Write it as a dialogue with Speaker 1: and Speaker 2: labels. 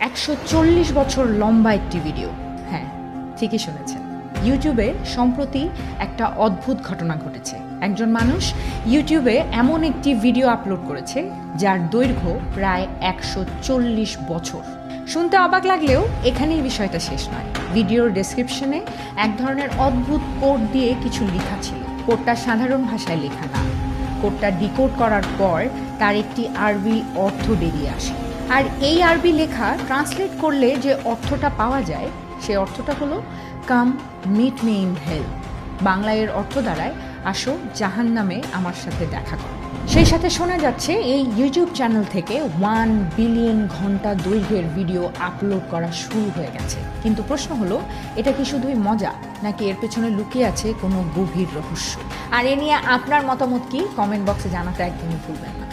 Speaker 1: একশো চল্লিশ বছর লম্বা একটি ভিডিও হ্যাঁ ঠিকই শুনেছেন। ইউটিউবে সম্প্রতি একটা অদ্ভুত ঘটনা ঘটেছে। একজন মানুষ ইউটিউবে এমন একটি ভিডিও আপলোড করেছে, যার দৈর্ঘ্য প্রায় একশো চল্লিশ বছর। শুনতে অবাক লাগলেও এখানেই বিষয়টা শেষ নয়। ভিডিওর ডেসক্রিপশনে এক ধরনের অদ্ভুত কোড দিয়ে কিছু লেখা ছিল। কোডটা সাধারণ ভাষায় লেখা না। কোডটা ডিকোড করার পর তার একটি আরবি অর্থ বেরিয়ে আসে। আর এই আরবি লেখা ট্রান্সলেট করলে যে অর্থটা পাওয়া যায়, সে অর্থটা হলো come meet me in hell বাংলায় এর অর্থ দাঁড়ায় আসো জাহান নামে আমার সাথে দেখা করো। সেই সাথে শোনা যাচ্ছে, এই ইউটিউব চ্যানেল থেকে ওয়ান বিলিয়ন ঘণ্টা দৈর্ঘ্যের ভিডিও আপলোড করা শুরু হয়ে গেছে। কিন্তু প্রশ্ন হলো, এটা কি শুধুই মজা, নাকি এর পেছনে লুকিয়ে আছে কোনো গভীর রহস্য? আর এ নিয়ে আপনার মতামত কি? কমেন্ট বক্সে জানাতে একদমই ভুলবেন না।